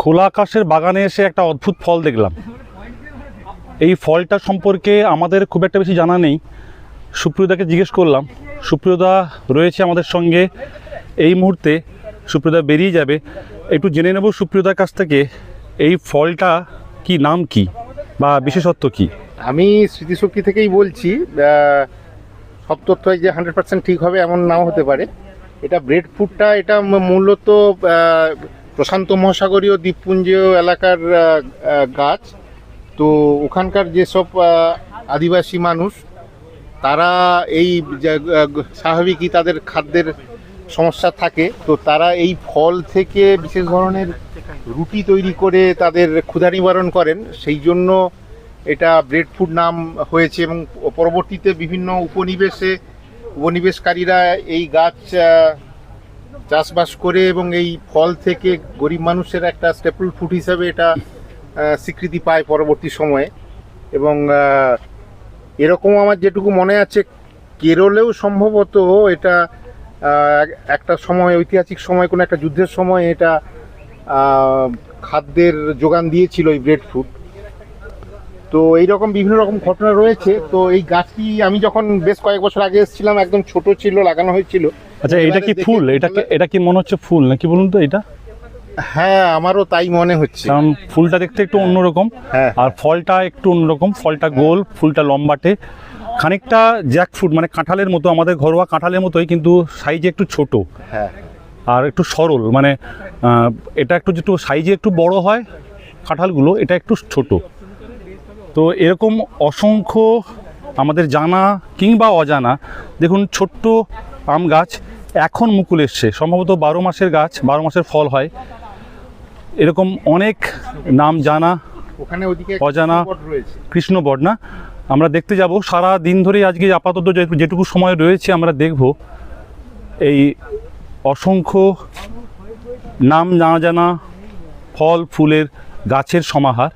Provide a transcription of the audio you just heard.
খোলা আকাশের বাগানে এসে একটা অদ্ভুত ফল দেখলাম। এই ফলটা সম্পর্কে আমাদের খুব একটা বেশি জানা নেই। সুপ্রিয়দাকে জিজ্ঞেস করলাম, সুপ্রিয়দা রয়েছে আমাদের সঙ্গে এই মুহূর্তে, সুপ্রিয়দা বেরিয়ে যাবে। একটু জেনে নেব সুপ্রিয়দার কাছ থেকে এই ফলটা কি নাম কি বা বিশেষত্ব কি? আমি স্মৃতিশক্তি থেকেই বলছি সব তথ্যই যে হান্ড্রেড পার্সেন্ট ঠিক হবে এমন নাও হতে পারে। এটা ব্রেড ফুডটা, এটা মূলত প্রশান্ত মহাসাগরীয় দ্বীপপুঞ্জীয় এলাকার গাছ। তো ওখানকার যেসব আদিবাসী মানুষ, তারা এই স্বাভাবিকই তাদের খাদ্যের সমস্যা থাকে। তো তারা এই ফল থেকে বিশেষ ধরনের রুটি তৈরি করে তাদের ক্ষুধা নিবারণ করেন। সেই জন্য এটা ব্রেড ফুড নাম হয়েছে এবং পরবর্তীতে বিভিন্ন উপনিবেশে, উপনিবেশকারীরা এই গাছ চাষবাস করে এবং এই ফল থেকে গরিব মানুষের একটা স্টেপল ফুড হিসাবে এটা স্বীকৃতি পায় পরবর্তী সময়ে। এবং এরকম আমার যেটুকু মনে আছে, কেরলেও সম্ভবত এটা একটা সময়, ঐতিহাসিক সময়, কোনো একটা যুদ্ধের সময় এটা খাদ্যের যোগান দিয়েছিল এই ব্রেড ফুড তো এইরকম বিভিন্ন রকম ঘটনা রয়েছে। তো এই গাছটি আমি যখন বেশ কয়েক বছর আগে এসেছিলাম, একদম ছোট ছিল, লাগানো হয়েছিল আচ্ছা এটা কি ফুল? এটা কি এটা কি মনে হচ্ছে ফুল নাকি বলুন তো এটা? হ্যাঁ আমারও তাই মনে হচ্ছে। কারণ ফুলটা দেখতে একটু অন্যরকম হ্যাঁ। আর ফলটা একটু অন্যরকম। ফলটা গোল ফুলটা লম্বাটে। খানিকটা জ্যাক ফ্রুট মানে কাঁঠালের মতো আমাদের ঘরোয়া কাঁঠালের মতোই কিন্তু সাইজে একটু ছোট। হ্যাঁ। আর একটু সরল মানে এটা একটু যেটু সাইজে একটু বড় হয় কাঁঠালগুলো এটা একটু ছোট। তো এরকম অসংখ্য আমাদের জানা কিংবা অজানা দেখুন ছোট্ট আম গাছ এখন মুকুল এসছে। সম্ভবত বারো মাসের গাছ বারো মাসের ফল হয়। এরকম অনেক নাম জানা ওখানে ওদিকে অজানা। কৃষ্ণ বর্ণা আমরা দেখতে যাব। সারা দিন ধরে আজকে আপাতত যেটুকু সময় রয়েছে আমরা দেখব। এই অসংখ্য নাম না জানা ফল ফুলের গাছের সমাহার।